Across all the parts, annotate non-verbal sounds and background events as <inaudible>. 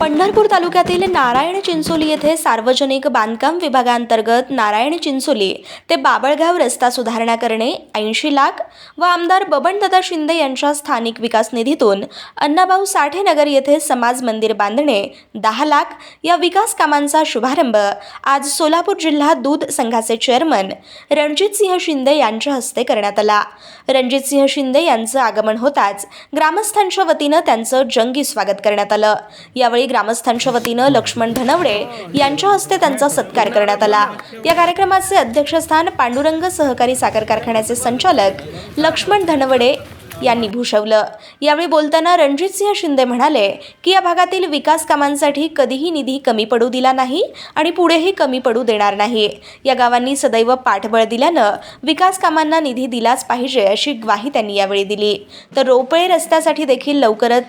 पंढरपूर तालुक्यातील नारायण चिंचोली येथे सार्वजनिक बांधकाम विभागांतर्गत नारायण चिंचोली ते बाबळगाव रस्ता सुधारणा करणे ऐंशी लाख व आमदार बबनदादा शिंदे यांच्या स्थानिक विकास निधीतून अण्णाभाऊ साठे नगर येथे समाज मंदिर बांधणे दहा लाख या विकास कामांचा शुभारंभ. आज सोलापूर जिल्हा दूध संघाचे चेअरमन रणजितसिंह शिंदे यांच्या हस्ते करण्यात आला. रणजितसिंह शिंदे यांचं आगमन होताच ग्रामस्थांच्या वतीनं त्यांचं जंगी स्वागत करण्यात आलं. यावेळी ग्रामस्थांच्या वतीनं लक्ष्मण धनवडे यांच्या हस्ते त्यांचा सत्कार करण्यात आला. या कार्यक्रमाचे अध्यक्षस्थान पांडुरंग सहकारी साखर कारखान्याचे संचालक लक्ष्मण धनवडे यांनी भूषवलं. यावेळी बोलताना रणजितसिंह शिंदे म्हणाले की या भागातील विकास कामांसाठी कधीही निधी कमी पडू दिला नाही आणि पुढेही कमी पडू देणार नाही. या गावांनी सदैव पाठबळ दिल्यानं विकास कामांना निधी दिलाच पाहिजे अशी ग्वाही त्यांनी यावेळी दिली. तर रोपळे रस्त्यासाठी देखील लवकरच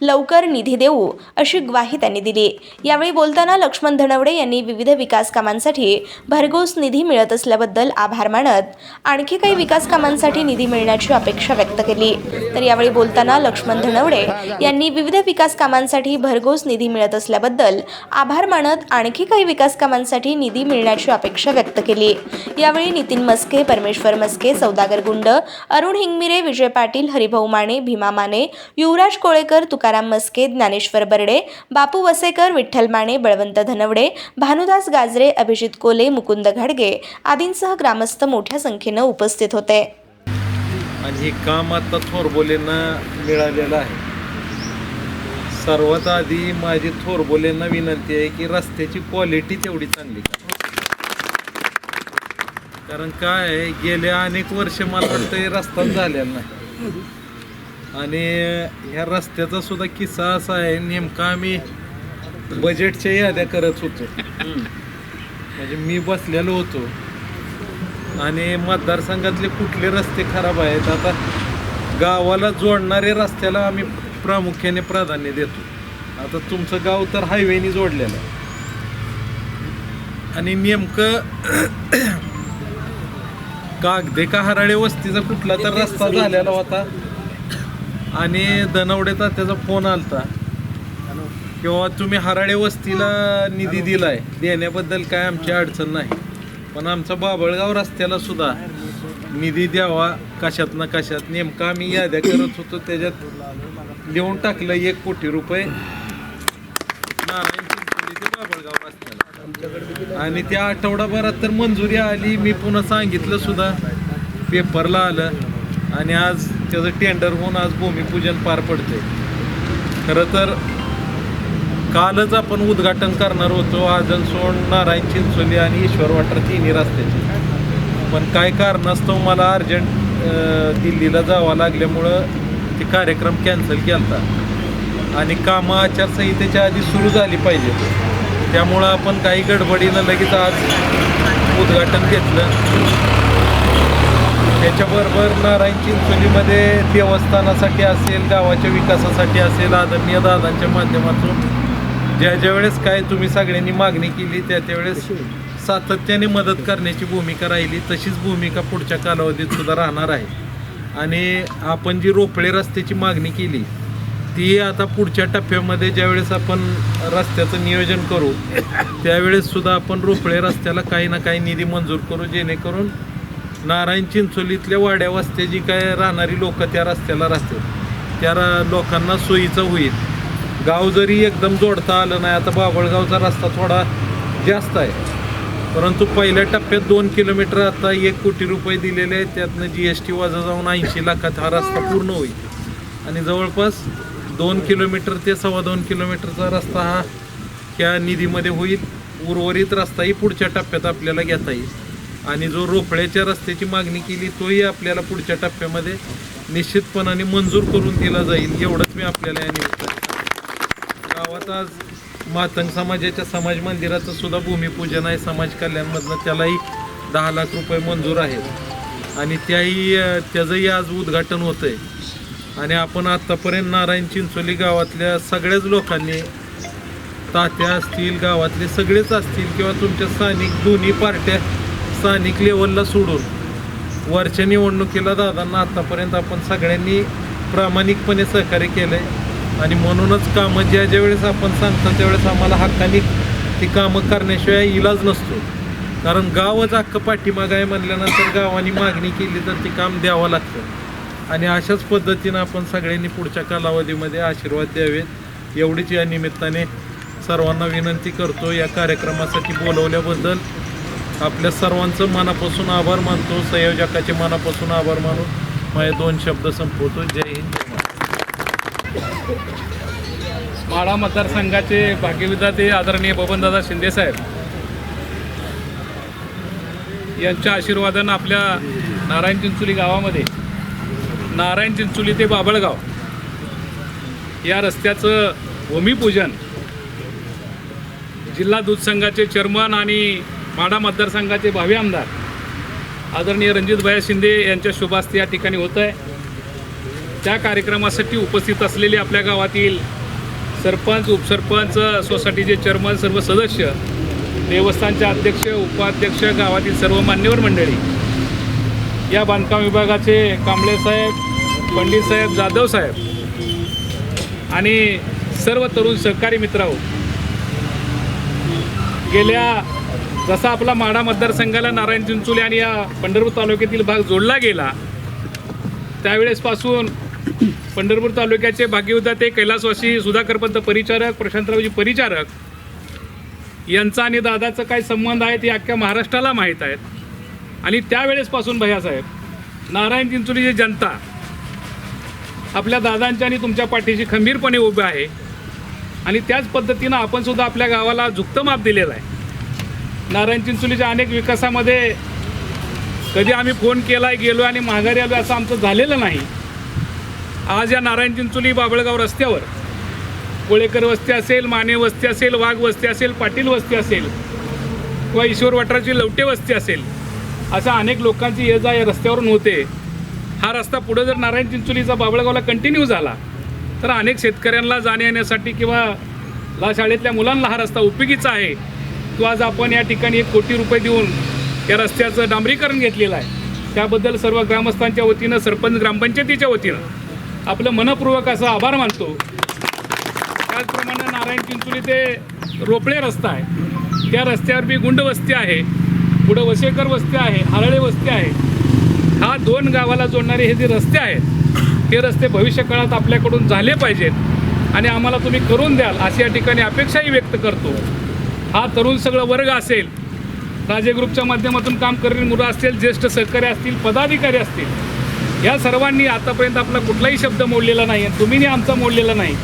लवकर निधी देऊ अशी ग्वाही त्यांनी दिली. यावेळी बोलताना लक्ष्मण धनवडे यांनी विविध विकास कामांसाठी भरघोस निधी मिळत असल्याबद्दल आभार मानत आणखी काही विकास कामांसाठी निधी मिळण्याची अपेक्षा व्यक्त केली. तर यावेळी बोलताना लक्ष्मण धनवडे यांनी विविध विकास कामांसाठी भरघोस निधी मिळत असल्याबद्दल आभार मानत आणखी काही विकास कामांसाठी निधी मिळण्याची अपेक्षा व्यक्त केली. यावेळी नितीन मस्के परमेश्वर मस्के सौदागर गुंड अरुण हिंगमिरे विजय पाटील हरिभाऊ माने भीमा माने युवराज कोळेकर तुकार तुकाराम मस्के ज्ञानेश्वर बर्डे बापू वसेकर विठ्ठल माने बळवंत धनवडे भानुदास गाजरे अभिजित कोले मुकुंद घाडगे आदींसह ग्रामस्थ मोठ्या संख्येनं उपस्थित होते. आणि हे काम आता थोरबोलेंना मिळालेलं आहे. सर्वात आधी माझी थोरबोलेंना विनंती आहे की रस्त्याची क्वालिटी तेवढी चांगली कारण काय आहे, गेल्या अनेक वर्ष मला वाटतं रस्ताच रस्ता झालेला नाही. आणि ह्या रस्त्याचा सुद्धा किस्सा असा आहे नेमका आम्ही बजेटच्या याद्या करत होतो. म्हणजे मी बसलेलो होतो. आणि मतदारसंघातले कुठले रस्ते खराब आहेत आता गावाला जोडणारे रस्त्याला आम्ही प्रामुख्याने प्राधान्य देतो. आता तुमचं गाव तर हायवेने जोडलेलं आहे. आणि नेमकं <clears throat> कागदे का हराळे वस्तीचा कुठला तर रस्ता झालेला होता? आणि दनवडेचा त्याचा फोन आलता. किंवा तुम्ही हराळे वस्तीला निधी दिलाय देण्याबद्दल काय आमची अडचण नाही. पण आमचा बाबळगाव रस्त्याला सुद्धा निधी द्यावा कशात ना कशात. नेमका आम्ही याद्या करत होतो त्याच्यात लिहून टाकलं एक कोटी रुपये. बाबळगाव रस्त्याला. आणि त्या आठवडाभरात तर मंजुरी आली मी पुन्हा सांगितलं सुद्धा. पेपरला आलं. आणि आज त्याचं टेंडर होऊन आज भूमिपूजन पार पडते खरं तर कालच आपण उद्घाटन करणार होतो आजनसोड नारायण चिंचोली आणि ईश्वर वाटर तिन्ही रस्त्याचे. पण काय कारणास्तव मला अर्जंट दिल्लीला जावं लागल्यामुळं ते कार्यक्रम कॅन्सल केला आणि कामं आचारसंहितेच्या आधी सुरू झाली पाहिजे. त्यामुळं आपण काही गडबडीनं लगेच आज उद्घाटन घेतलं. त्याच्याबरोबर नारायण चिंचोलीमध्ये देवस्थानासाठी असेल गावाच्या विकासासाठी असेल आदरणीय दादांच्या माध्यमातून ज्या ज्या वेळेस काय तुम्ही सगळ्यांनी मागणी केली त्या त्यावेळेस सातत्याने मदत करण्याची भूमिका राहिली तशीच भूमिका पुढच्या कालावधीत सुद्धा राहणार आहे. आणि आपण जी रोपळे रस्त्याची मागणी केली ती आता पुढच्या टप्प्यामध्ये ज्यावेळेस आपण रस्त्याचं नियोजन करू त्यावेळेस सुद्धा आपण रोपळे रस्त्याला काही ना काही निधी मंजूर करू जेणेकरून नारायण चिंचोलीतल्या वाड्या वस्त्या जी काय राहणारी लोक त्या रस्त्याला राहतात त्या रा- लोकांना सोयीचं होईल. गाव जरी एकदम जोडता आलं नाही आता बाबळगावचा रस्ता थोडा जास्त आहे. परंतु पहिल्या टप्प्यात दोन किलोमीटर आता एक कोटी रुपये दिलेले आहेत. त्यातनं जी एस टी वजा जाऊन ऐंशी लाखात हा रस्ता पूर्ण होईल. आणि जवळपास दोन किलोमीटर ते सव्वा दोन किलोमीटरचा रस्ता हा ह्या निधीमध्ये होईल. उर्वरित रस्ताही पुढच्या टप्प्यात आपल्याला घेता येईल. आणि जो रोखड्याच्या रस्त्याची मागणी केली तोही आपल्याला पुढच्या टप्प्यामध्ये निश्चितपणाने मंजूर करून दिला जाईल एवढंच मी आपल्याला या निमित्ताने गावात आज मातंग समाजाच्या समाज मंदिराचं सुद्धा भूमिपूजन आहे. समाज कल्याणमधनं त्यालाही दहा लाख रुपये मंजूर आहेत. आणि त्याही त्याचंही आज उद्घाटन होतं आहे आणि आपण आत्तापर्यंत नारायण चिंचोली गावातल्या सगळ्याच लोकांनी तात्या असतील गावातले सगळेच असतील किंवा तुमच्या स्थानिक दोन्ही पार्ट्या स्थानिक लेवलला सोडून वरच्या निवडणुकीला दादांना आत्तापर्यंत आपण सगळ्यांनी प्रामाणिकपणे सहकार्य केलं आहे आणि म्हणूनच कामं ज्या ज्या वेळेस आपण सांगतो त्यावेळेस आम्हाला हक्कानी ती कामं करण्याशिवाय इलाज नसतो. कारण गावच हक्क पाठीमाग आहे म्हणल्यानंतर गावाने मागणी केली तर ती काम द्यावं लागतं. आणि अशाच पद्धतीनं आपण सगळ्यांनी पुढच्या कालावधीमध्ये आशीर्वाद द्यावेत. एवढीच या निमित्ताने सर्वांना विनंती करतो या कार्यक्रमासाठी बोलवल्याबद्दल आपल्या सर्वांचं मनापासून आभार मानतो. संयोजकाचे मनापासून आभार मानून माझे दोन शब्द संपवतो. जय हिंद माळा महाराष्ट्र. माढा मतदारसंघाचे भाग्यविधाते आदरणीय बबनदादा शिंदेसाहेब यांच्या आशीर्वादानं आपल्या नारायण चिंचोली गावामध्ये नारायण चिंचोली ते बाबळगाव या रस्त्याचं भूमिपूजन जिल्हा दूध संघाचे चेअरमन आणि माडा मतदारसंघाचे भावी आमदार आदरणीय रणजितभाई शिंदे यांच्या शुभास्ते या ठिकाणी होत आहे. त्या कार्यक्रमासाठी उपस्थित असलेले आपल्या गावातील सरपंच उपसरपंच सोसायटीचे चेअरमन सर्व सदस्य देवस्थानचे अध्यक्ष उपाध्यक्ष गावातील सर्व मान्यवर मंडळी या बांधकाम विभागाचे कांबळे साहेब जाधवसाहेब साहेब जाधव साहेब आणि सर्व तरुण सहकारी मित्रांनो गेल्या जसा आपला माढा मतदारसंघाला नारायण चिंचोली आणि या पंढरपूर तालुक्यातील भाग जोडला गेला त्यावेळेसपासून पंढरपूर तालुक्याचे भाग्यविधाते कैलासवासी सुधाकरपंत परिचारक प्रशांतरावजी परिचारक यांचा आणि दादाचा काय संबंध आहे ते अख्ख्या महाराष्ट्राला माहीत आहेत. आणि त्यावेळेसपासून भैयासाहेब नारायण चिंचोलीची जनता आपल्या दादांच्या आणि तुमच्या पाठीशी खंबीरपणे उभे आहे. आणि त्याच पद्धतीनं आपणसुद्धा आपल्या गावाला झुकतं माप दिलेलं आहे. नारायण चिंचोलीच्या अनेक विकासामध्ये कधी आम्ही फोन केला गेलो आणि माघारी आलो असं आमचं झालेलं नाही. आज या नारायण चिंचोली बाबळगाव रस्त्यावर कोळेकर वस्ती असेल माने वस्ती असेल वाघ वस्ती असेल पाटील वस्ती असेल किंवा ईश्वर वटराची लवटे वस्ती असेल अशा अनेक लोकांची ये जा या रस्त्यावरून होते. हा रस्ता पुढे जर नारायण चिंचोलीचा बाबळगावला कंटिन्यू झाला तर अनेक शेतकऱ्यांना जाण्या येण्यासाठी किंवा ला शाळेतल्या मुलांना हा रस्ता उपयोगीचा आहे. तो आज आपण या ठिकाणी एक कोटी रुपये देऊन या रस्त्याचं डांबरीकरण घेतलेलं आहे. त्याबद्दल सर्व ग्रामस्थांच्या वतीनं सरपंच ग्रामपंचायतीच्या वतीनं आपलं मनपूर्वक असं आभार मानतो. त्याचप्रमाणे नारायण चिंचोली ते रोपळे रस्ता आहे. त्या रस्त्यावर बी गुंड वस्ती आहे. पुढं वसेकर वस्ती आहे हरळे वस्ती आहे. हा दोन गावाला जोडणारे हे जे रस्ते आहेत ते रस्ते भविष्य काळात आपल्याकडून झाले पाहिजेत. आणि आम्हाला तुम्ही करून द्याल अशी या ठिकाणी अपेक्षाही व्यक्त करतो. हा तरुण सगळं वर्ग असेल राजे ग्रुपच्या माध्यमातून काम करणारी मुलं असतील ज्येष्ठ सहकारी असतील पदाधिकारी असतील या सर्वांनी आतापर्यंत आपला कुठलाही शब्द मोडलेला नाही आणि तुम्हीही आमचा मोडलेला नाही.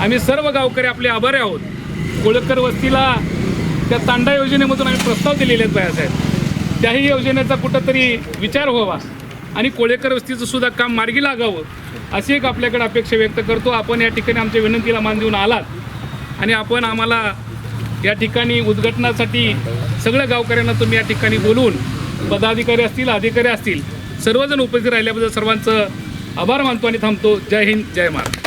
आम्ही सर्व गावकरी आपले आभारी आहोत. कोळकर वस्तीला त्या तांडा योजनेमधून आम्ही प्रस्ताव दिलेले आहेत बायासाहेब त्याही योजनेचा कुठंतरी विचार व्हावा आणि कोळेकर वस्तीचं सुद्धा काम मार्गी लागावं अशी एक आपल्याकडे अपेक्षा व्यक्त करतो. आपण या ठिकाणी आमच्या विनंतीला मान देऊन आलात आणि आपण आम्हाला या ठिकाणी उद्घाटनासाठी सगळ्या गावकऱ्यांना तुम्ही या ठिकाणी बोलवून पदाधिकारी असतील अधिकारी असतील सर्वजण उपस्थित राहिल्याबद्दल सर्वांचं आभार मानतो आणि थांबतो. जय हिंद जय महाराष्ट्र.